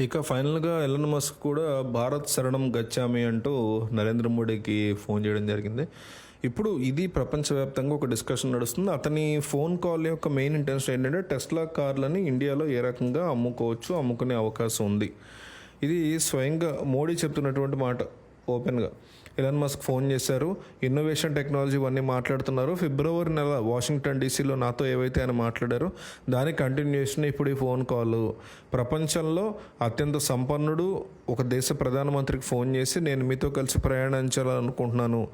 ఇక ఫైనల్గా Elon Musk కూడా భారత్ శరణం గచ్చామి అంటూ నరేంద్ర మోడీకి ఫోన్ చేయడం జరిగింది. ఇప్పుడు ఇది ప్రపంచవ్యాప్తంగా ఒక డిస్కషన్ నడుస్తుంది. అతని ఫోన్ కాల్ యొక్క మెయిన్ ఇంటెన్షన్ ఏంటంటే టెస్లా కార్లని ఇండియాలో ఏ రకంగా అమ్ముకోవచ్చు అమ్ముకునే అవకాశం ఉంది. ఇది స్వయంగా మోడీ చెప్తున్నటువంటి మాట ఓపెన్గా. ఎలన్ మస్క్ ఫోన్ చేశారు. ఇన్నోవేషన్ టెక్నాలజీ ఇవన్నీ మాట్లాడుతున్నారు. ఫిబ్రవరి నెల వాషింగ్టన్ డీసీలో నాతో ఏవైతే ఆయన మాట్లాడారో దాని కంటిన్యూషన్ ఇప్పుడు ఈ ఫోన్ కాల్ ప్రపంచంలో అత్యంత సంపన్నుడు ఒక దేశ ప్రధానమంత్రికి ఫోన్ చేసి నేను మీతో కలిసి ప్రయాణించాలనుకుంటున్నాను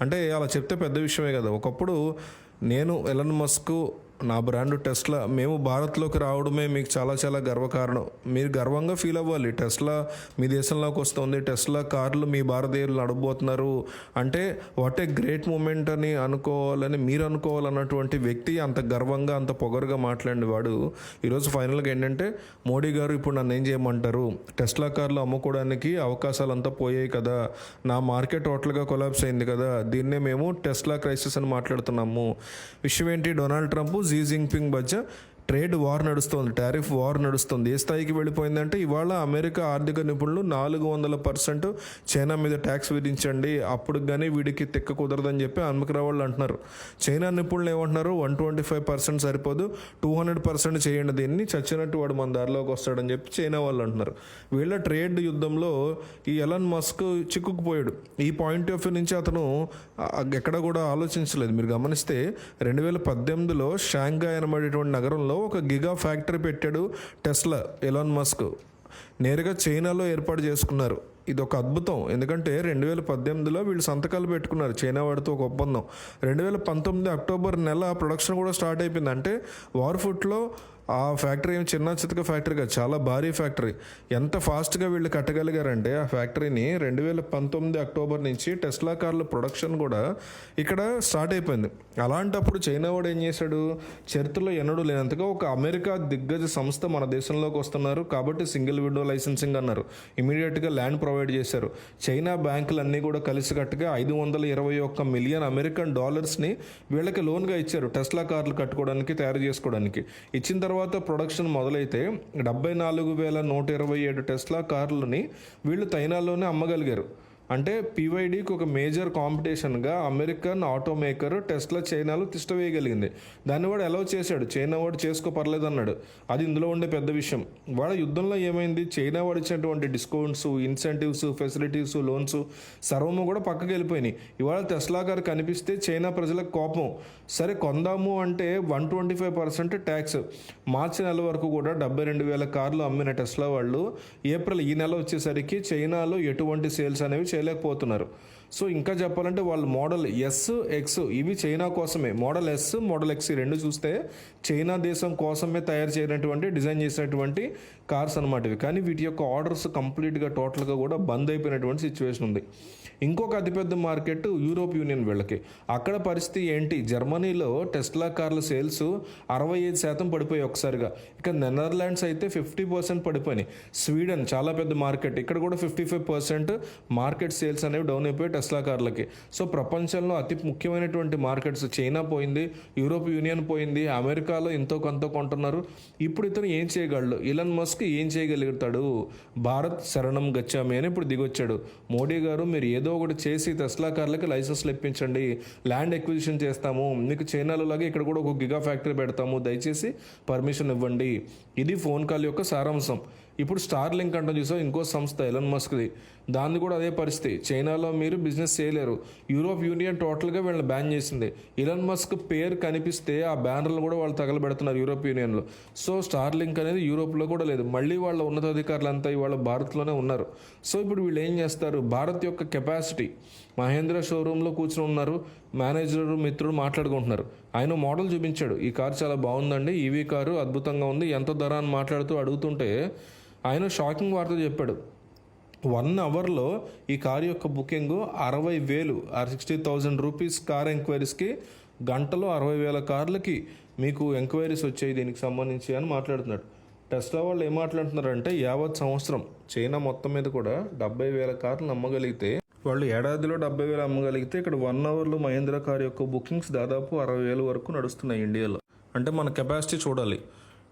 అంటే అలా చెప్తే పెద్ద విషయమే కదా. ఒకప్పుడు నేను ఎలన్ మస్క్ నా బ్రాండ్ టెస్లా. మేము భారత్లోకి రావడమే మీకు చాలా చాలా గర్వకారణం. మీరు గర్వంగా ఫీల్ అవ్వాలి. టెస్లా మీ దేశంలోకి వస్తుంది. టెస్లా కార్లు మీ భారతీయులు నడబోతున్నారు. అంటే వాట్ ఏ గ్రేట్ మూమెంట్ అని అనుకోవాలని మీరు అనుకోవాలన్నటువంటి వ్యక్తి అంత గర్వంగా అంత పొగరుగా మాట్లాడిన వాడు. ఈరోజు ఫైనల్గా ఏంటంటే మోడీ గారు ఇప్పుడు నన్ను ఏం చేయమంటారు? టెస్లా కార్లు అమ్ముకోవడానికి అవకాశాలు అంతా పోయాయి కదా. నా మార్కెట్ టోటల్గా కొలాబ్స్ అయింది కదా. దీన్నే మేము టెస్లా క్రైసిస్ అని మాట్లాడుతున్నాము. విషయం ఏంటి? Donald Trump Xi Jinping Bacha trade war నడుస్తుంది టారిఫ్ వార్ నడుస్తుంది. ఏ స్థాయికి వెళ్ళిపోయిందంటే ఇవాళ అమెరికా ఆర్థిక నిపుణులు నాలుగు వందల పర్సెంట్ చైనా మీద ట్యాక్స్ విధించండి అప్పుడు కానీ వీడికి తెక్క కుదరదని చెప్పి అమెరికా వాళ్ళు అంటున్నారు. చైనా నిపుణులు ఏమంటున్నారు? వన్ ట్వంటీ ఫైవ్ పర్సెంట్ సరిపోదు టూ హండ్రెడ్ పర్సెంట్ చేయండి దీన్ని చచ్చినట్టు వాడు మన దారిలోకి వస్తాడని చెప్పి చైనా వాళ్ళు అంటున్నారు. వీళ్ళ ట్రేడ్ యుద్ధంలో ఈ ఎలన్ మస్క్ చిక్కుకుపోయాడు. ఈ పాయింట్ ఆఫ్ వ్యూ నుంచి అతను ఎక్కడ కూడా ఆలోచించలేదు. మీరు గమనిస్తే రెండు వేల పద్దెనిమిదిలో షాంఘాయ్ అనబడేటువంటి నగరంలో ఒక గిగా ఫ్యాక్టరీ పెట్టాడు టెస్లా ఎలాన్ మస్క్. నేరుగా చైనాలో ఏర్పాటు చేసుకున్నారు. ఇది ఒక అద్భుతం. ఎందుకంటే రెండు వేల పద్దెనిమిదిలో వీళ్ళు సంతకాలు పెట్టుకున్నారు. చైనా వాడితో ఒక ఒప్పందం. రెండు వేల పంతొమ్మిది అక్టోబర్ నెల ప్రొడక్షన్ కూడా స్టార్ట్ అయిపోయింది. అంటే వార్ ఫుట్లో ఆ ఫ్యాక్టరీ చిన్న చితక ఫ్యాక్టరీ కాదు చాలా భారీ ఫ్యాక్టరీ. ఎంత ఫాస్ట్గా వీళ్ళు కట్టగలిగారంటే ఆ ఫ్యాక్టరీని రెండు వేల పంతొమ్మిది అక్టోబర్ నుంచి టెస్లా కార్ల ప్రొడక్షన్ కూడా ఇక్కడ స్టార్ట్ అయిపోయింది. అలాంటప్పుడు చైనా వాడు ఏం చేశాడు? చరిత్రలో ఎన్నడూ లేనంతగా ఒక అమెరికా దిగ్గజ సంస్థ మన దేశంలోకి వస్తున్నారు కాబట్టి సింగిల్ విండో లైసెన్సింగ్ అన్నారు. ఇమీడియట్గా ల్యాండ్ ప్రొవైడ్ చేశారు. చైనా బ్యాంకులు అన్నీ కూడా కలిసికట్టుగా ఐదు వందల ఇరవై ఒక్క మిలియన్ అమెరికన్ డాలర్స్ని వీళ్ళకి లోన్గా ఇచ్చారు టెస్లా కార్లు కట్టుకోవడానికి తయారు చేసుకోవడానికి. ఇచ్చిన తర్వాత ప్రొడక్షన్ మొదలైతే డెబ్బై నాలుగు వేల నూట ఇరవై ఏడు టెస్లా కార్లని వీళ్ళు చైనాలోనే అమ్మగలిగారు. అంటే పీవైడీకి ఒక మేజర్ కాంపిటీషన్గా అమెరికన్ ఆటోమేకర్ టెస్లా చైనాలో తిష్టవేయగలిగింది. దాన్ని వాడు ఎలా చేశాడు. చైనా వాడు చేసుకో పర్లేదు అన్నాడు. అది ఇందులో ఉండే పెద్ద విషయం. వాడు యుద్ధంలో ఏమైంది? చైనా వాడు ఇచ్చినటువంటి డిస్కౌంట్స్ ఇన్సెంటివ్స్ ఫెసిలిటీస్ లోన్స్ సర్వము కూడా పక్కకి వెళ్ళిపోయినాయి. ఇవాళ టెస్లా గారు కనిపిస్తే చైనా ప్రజలకు కోపం. సరే కొందాము అంటే one twenty five percent tax మార్చి నెల వరకు కూడా డెబ్బై రెండు వేల కార్లు అమ్మిన టెస్లా వాళ్ళు ఏప్రిల్ ఈ నెల వచ్చేసరికి చైనాలో ఎటువంటి సేల్స్ అనేవి చేయలేకపోతున్నారు. సో ఇంకా చెప్పాలంటే వాళ్ళు మోడల్ ఎస్ ఎక్స్ ఇవి చైనా కోసమే. మోడల్ ఎస్ మోడల్ ఎక్స్ రెండు చూస్తే చైనా దేశం కోసమే తయారు చేయనటువంటి డిజైన్ చేసినటువంటి కార్స్ అనమాట ఇవి. కానీ వీటి యొక్క ఆర్డర్స్ కంప్లీట్గా టోటల్గా కూడా బంద్ అయిపోయినటువంటి సిచ్యువేషన్ ఉంది. ఇంకొక అతిపెద్ద మార్కెట్ యూరోప్ యూనియన్ వీళ్ళకి. అక్కడ పరిస్థితి ఏంటి? జర్మనీలో టెస్లా కార్ల సేల్స్ అరవై ఐదు శాతం పడిపోయాయి ఒకసారిగా. ఇక నెదర్లాండ్స్ అయితే ఫిఫ్టీ పర్సెంట్ పడిపోయినాయి. స్వీడన్ చాలా పెద్ద మార్కెట్. ఇక్కడ కూడా fifty five percent market sales అనేవి డౌన్ అయిపోయి టెస్లా కార్లకి సో ప్రపంచంలో అతి ముఖ్యమైనటువంటి మార్కెట్స్ చైనా పోయింది యూరోప్ యూనియన్ పోయింది అమెరికాలో ఎంతో కొంత కొంటున్నారు. ఇప్పుడు ఇతను ఏం చేయగలడు? ఇలన్ మస్క్ ఏం చేయగలుగుతాడు? భారత్ శరణం గచ్చామి అని ఇప్పుడు దిగొచ్చాడు. మోడీ గారు మీరు ఏదో ఒకటి చేసి టెస్లా కార్లకి లైసెన్స్లు ఇప్పించండి ల్యాండ్ ఎక్విజిషన్ చేస్తాము మీకు చైనాలో లాగా ఇక్కడ కూడా ఒక గిగా ఫ్యాక్టరీ పెడతాము దయచేసి పర్మిషన్ ఇవ్వండి. ఇది ఫోన్ కాల్ యొక్క సారాంశం. ఇప్పుడు స్టార్ లింక్ అంటే చూసాం ఇంకో సంస్థ ఎలన్ మస్క్ది. దాన్ని కూడా అదే పరిస్థితి. చైనాలో మీరు బిజినెస్ చేయలేరు. యూరోప్ యూనియన్ టోటల్గా వీళ్ళని బ్యాన్ చేసింది. ఇలన్ మస్క్ పేరు కనిపిస్తే ఆ బ్యానర్లు కూడా వాళ్ళు తగలబెడుతున్నారు యూరోప్ యూనియన్లో. సో స్టార్ లింక్ అనేది యూరోప్లో కూడా లేదు. మళ్ళీ వాళ్ళ ఉన్నతాధికారులు అంతా ఇవాళ భారత్లోనే ఉన్నారు. సో ఇప్పుడు వీళ్ళు ఏం చేస్తారు? భారత్ యొక్క కెపాసిటీ. మహేంద్ర షోరూంలో కూర్చుని ఉన్నారు. మేనేజర్ మిత్రుడు మాట్లాడుకుంటున్నారు. ఆయన మోడల్ చూపించాడు. ఈ కారు చాలా బాగుందండి. ఈవీ కారు అద్భుతంగా ఉంది. ఎంత ధర అని మాట్లాడుతూ అడుగుతుంటే ఆయన షాకింగ్ వార్త చెప్పాడు. వన్ అవర్లో ఈ కార్ యొక్క బుకింగ్ అరవై వేలు or sixty thousand rupees car ఎంక్వైరీస్కి గంటలో అరవై వేల కార్లకి మీకు ఎంక్వైరీస్ వచ్చాయి దీనికి సంబంధించి అని మాట్లాడుతున్నాడు. టెస్లా వాళ్ళు ఏం మాట్లాడుతున్నారంటే యావత్ సంవత్సరం చైనా మొత్తం మీద కూడా డెబ్బై వేల కార్లు అమ్మగలిగితే వాళ్ళు ఏడాదిలో డెబ్బై వేలు అమ్మగలిగితే ఇక్కడ వన్ అవర్లో మహేంద్ర కార్ యొక్క బుకింగ్స్ దాదాపు అరవై వేల వరకు నడుస్తున్నాయి ఇండియాలో. అంటే మన కెపాసిటీ చూడాలి.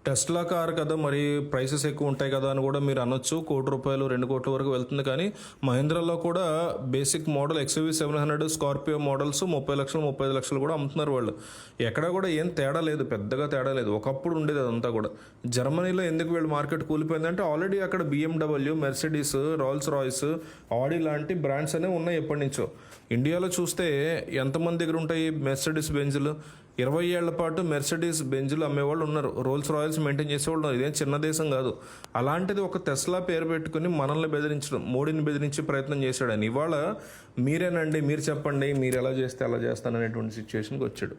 టెస్లా కార్ కదా మరి ప్రైసెస్ ఎక్కువ ఉంటాయి కదా అని కూడా మీరు అనొచ్చు. కోటి రూపాయలు రెండు కోట్ల వరకు వెళ్తుంది. కానీ మహీంద్రాలో కూడా basic model XV seven hundred Scorpio models ముప్పై లక్షలు ముప్పై లక్షలు కూడా అమ్ముతున్నారు వాళ్ళు. ఎక్కడ కూడా ఏం తేడా లేదు పెద్దగా తేడా లేదు. ఒకప్పుడు ఉండేది అదంతా కూడా. జర్మనీలో ఎందుకు వీళ్ళు మార్కెట్ కూలిపోయిందంటే ఆల్రెడీ అక్కడ BMW Mercedes Rolls Royce Audi లాంటి బ్రాండ్స్ అనేవి ఉన్నాయి ఎప్పటి నుంచో. ఇండియాలో చూస్తే ఎంతమంది దగ్గర ఉంటాయి? మెర్సిడీస్ బెంజ్లు ఇరవై ఏళ్ళ పాటు మెర్సిడీస్ బెంజులు అమ్మేవాళ్ళు ఉన్నారు. రోల్స్ రాయల్స్ మెయింటైన్ చేసేవాళ్ళు ఉన్నారు. ఇదేం చిన్న దేశం కాదు. అలాంటిది ఒక తెస్లా పేరు పెట్టుకుని మనల్ని బెదిరించడం మోడీని బెదిరించే ప్రయత్నం చేశాడని ఇవాళ మీరేనండి మీరు చెప్పండి మీరు ఎలా చేస్తే అలా చేస్తాను అనేటువంటి సిచ్యువేషన్కి వచ్చాడు.